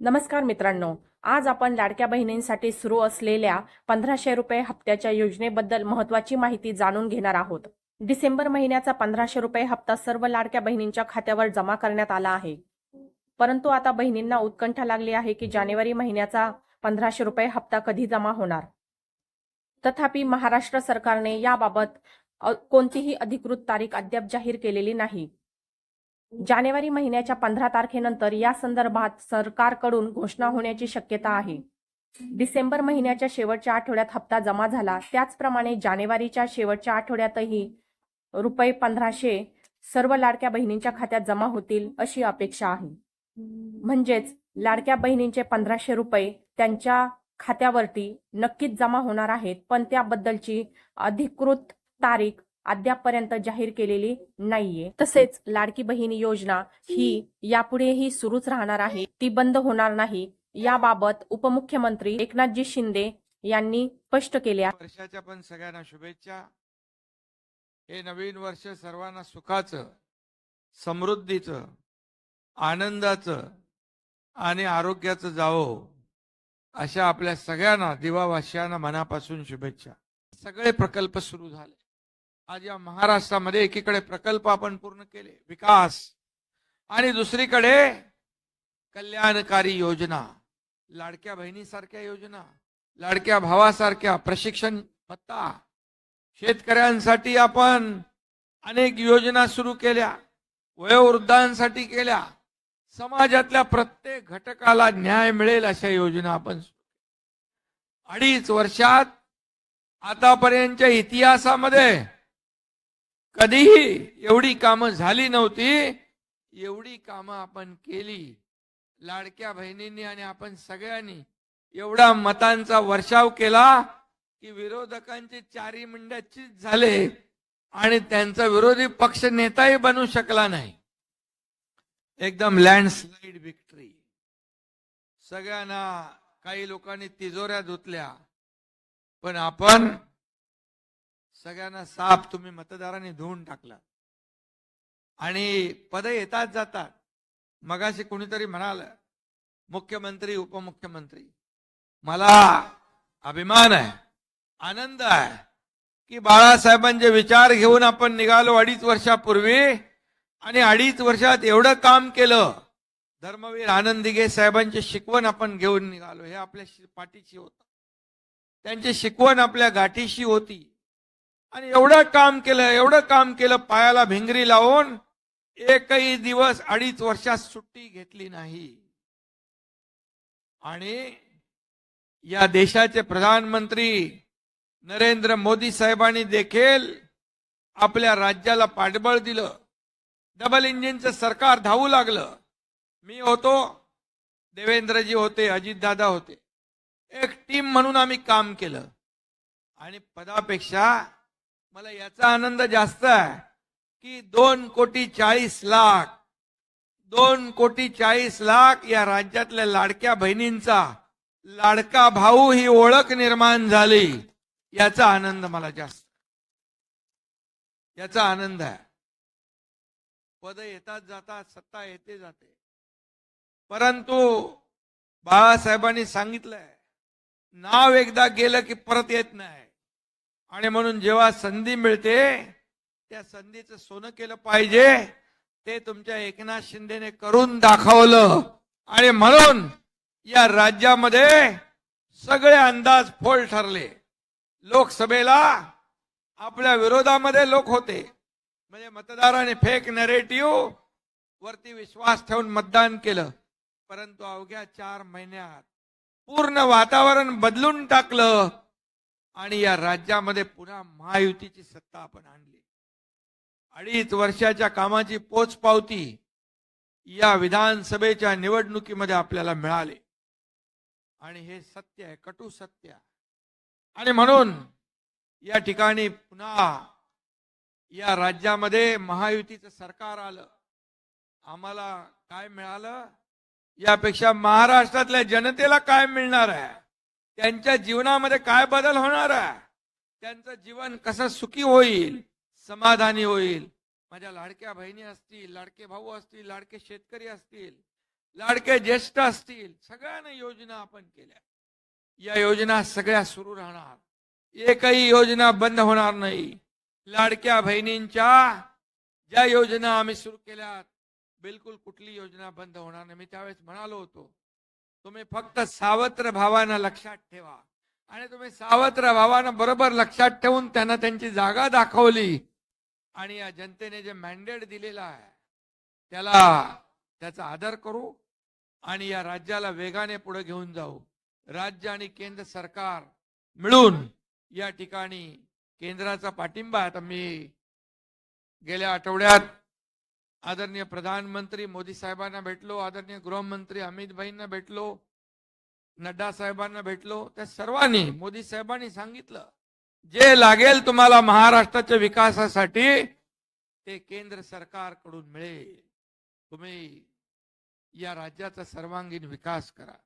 नमस्कार मित्रांनो आज आपण लाडक्या बहिणींसाठी सुरू असलेल्या पंधराशे रुपये हप्त्याच्या योजनेबद्दल महत्त्वाची माहिती जाणून घेणार आहोत. डिसेंबर महिन्याचा पंधराशे रुपये हप्ता सर्व लाडक्या बहिणींच्या खात्यावर जमा करण्यात आला आहे. परंतु आता बहिणींना उत्कंठा लागली आहे की जानेवारी महिन्याचा पंधराशे रुपये हप्ता कधी जमा होणार? तथापि महाराष्ट्र सरकारने याबाबत कोणतीही अधिकृत तारीख अद्याप जाहीर केलेली नाही. जानेवारी महिन्याच्या पंधरा तारखेनंतर या संदर्भात सरकारकडून घोषणा होण्याची शक्यता आहे. डिसेंबर महिन्याच्या शेवटच्या आठवड्यात हप्ता जमा झाला. त्याचप्रमाणे जानेवारीच्या शेवटच्या आठवड्यातही रुपये पंधराशे सर्व लाडक्या बहिणींच्या खात्यात जमा होतील अशी अपेक्षा आहे. म्हणजेच लाडक्या बहिणींचे पंधराशे रुपये त्यांच्या खात्यावरती नक्कीच जमा होणार आहेत पण त्याबद्दलची अधिकृत तारीख अद्यापपर्यंत जाहीर केलेली नाहीये. तसेच लाडकी बहीण योजना ही यापुढेही सुरूच राहणार आहे. ती बंद होणार नाही. याबाबत उपमुख्यमंत्री एकनाथजी शिंदे यांनी स्पष्ट केले वर्षाच्या पण सगळ्यांना शुभेच्छा. हे नवीन वर्ष सर्वांना सुखाचं समृद्धीचं आनंदाचं आणि आरोग्याचं जावो अशा आपल्या सगळ्यांना दिवावासियांना मनापासून शुभेच्छा. सगळे प्रकल्प सुरू झाले. आज या महाराष्ट्रामध्ये एकीकडे प्रकल्प आपण पूर्ण केले विकास आणि दुसरीकडे कल्याणकारी योजना लाडक्या बहिणीसारख्या योजना लाडक्या भावासारख्या प्रशिक्षण भत्ता. शेतकऱ्यांसाठी आपण अनेक योजना सुरू केल्या वयोवृद्धांसाठी केल्या. समाजातल्या प्रत्येक घटकाला न्याय मिळेल अशा योजना आपण सुरू अडीच वर्षात आतापर्यंतच्या इतिहासामध्ये कधीही एवढी कामं झाली नव्हती एवढी कामं आपण केली. लाडक्या बहिणींनी आणि आपण सगळ्यांनी एवढा मतांचा वर्षाव केला की विरोधकांचे चारी मंड्याचीच झाले आणि त्यांचा विरोधी पक्ष नेताही बनू शकला नाही. एकदम लँडस्लाइड विक्ट्री सगळ्यांना काही लोकांनी तिजोऱ्या धुतल्या. पण आपण सगळ्यांना साप तुम्ही मतदारांनी धुवून टाकला. आणि पद येतात जातात. मगाशी कोणीतरी म्हणाल मुख्यमंत्री उपमुख्यमंत्री मला अभिमान आहे आनंद आहे की बाळासाहेबांचे विचार घेऊन आपण निघालो अडीच वर्षापूर्वी आणि अडीच वर्षात एवढं काम केलं. धर्मवीर आनंदिगे साहेबांची शिकवण आपण घेऊन निघालो. हे आपल्या पाठीशी होत. त्यांची शिकवण आपल्या गाठीशी होती. आणि एवढं काम केलं एवढं काम केलं पायाला भिंगरी लावून एकही दिवस अडीच वर्षात सुट्टी घेतली नाही. आणि या देशाचे प्रधानमंत्री नरेंद्र मोदी साहेबांनी देखील आपल्या राज्याला पाठबळ दिलं. डबल इंजिनचं सरकार धावू लागलं. मी होतो देवेंद्रजी होते अजितदादा होते. एक टीम म्हणून आम्ही काम केलं. आणि पदापेक्षा मला याचा आनंद जास्त आहे की दोन कोटी चाळीस लाख दोन कोटी चाळीस लाख या राज्यातल्या लाडक्या बहिणींचा लाडका भाऊ ही ओळख निर्माण झाली याचा आनंद मला जास्त याचा आनंद आहे. पद येतात जातात सत्ता येते जाते. परंतु बाळासाहेबांनी सांगितलंय नाव एकदा गेलं की परत येत नाही. आणि म्हणून जेव्हा संधी मिळते त्या संधीचं सोनं केलं पाहिजे ते तुमच्या एकनाथ शिंदेने करून दाखवलं. आणि म्हणून या राज्यामध्ये सगळे अंदाज फोल ठरले. लोकसभेला आपल्या विरोधामध्ये लोक होते. म्हणजे मतदाराने फेक नरेटिव्ह वरती विश्वास ठेवून मतदान केलं. परंतु अवघ्या चार महिन्यात पूर्ण वातावरण बदलून टाकलं. आणि या राज्यामध्ये पुन्हा महायुतीची सत्ता आपण आणली. अडीच वर्षाच्या कामाची पोचपावती या विधानसभेच्या निवडणुकीमध्ये आपल्याला मिळाले. आणि हे सत्य आहे कटू सत्य. आणि म्हणून या ठिकाणी पुन्हा या राज्यामध्ये महायुतीचं सरकार आलं. आम्हाला काय मिळालं? यापेक्षा महाराष्ट्रातल्या जनतेला काय मिळणार आहे? त्यांच्या जीवनामध्ये काय बदल होणार आहे? त्यांचं जीवन कसं सुखी होईल? समाधानी होईल? माझ्या लाडक्या बहिणी असतील, लाडके भाऊ असतील, लाडके शेतकरी असतील, लाडके ज्येष्ठ असतील, सगळ्यांना योजना आपण केल्या. या योजना सगळ्या सुरू राहणार. एकही योजना बंद होणार नाही. लाडक्या बहिणींच्या ज्या योजना आम्ही सुरू केल्यात, बिलकुल कुठली योजना बंद होणार नाही. मी त्यावेळेस म्हणालो होतो तुम्ही फक्त सावत्र भावानं लक्षात ठेवा. आणि तुम्ही सावत्र भावानं बरोबर लक्षात ठेवून त्यांना त्यांची जागा दाखवली. आणि या जनतेने जे मॅन्डेट दिलेलं आहे त्याला त्याचा आदर करू आणि या राज्याला वेगाने पुढे घेऊन जाऊ. राज्य आणि केंद्र सरकार मिळून या ठिकाणी केंद्राचा पाठिंबा आहे. आता मी गेल्या आठवड्यात आदरणीय प्रधानमंत्री मोदी साहेबांना भेटलो आदरणीय गृहमंत्री अमित भाईंना भेटलो नड्डा साहेबांना भेटलो त्या सर्वांनी मोदी साहेबांनी सांगितलं जे लागेल तुम्हाला महाराष्ट्राच्या विकासासाठी ते केंद्र सरकारकडून मिळेल. तुम्ही या राज्याचा सर्वांगीण विकास करा.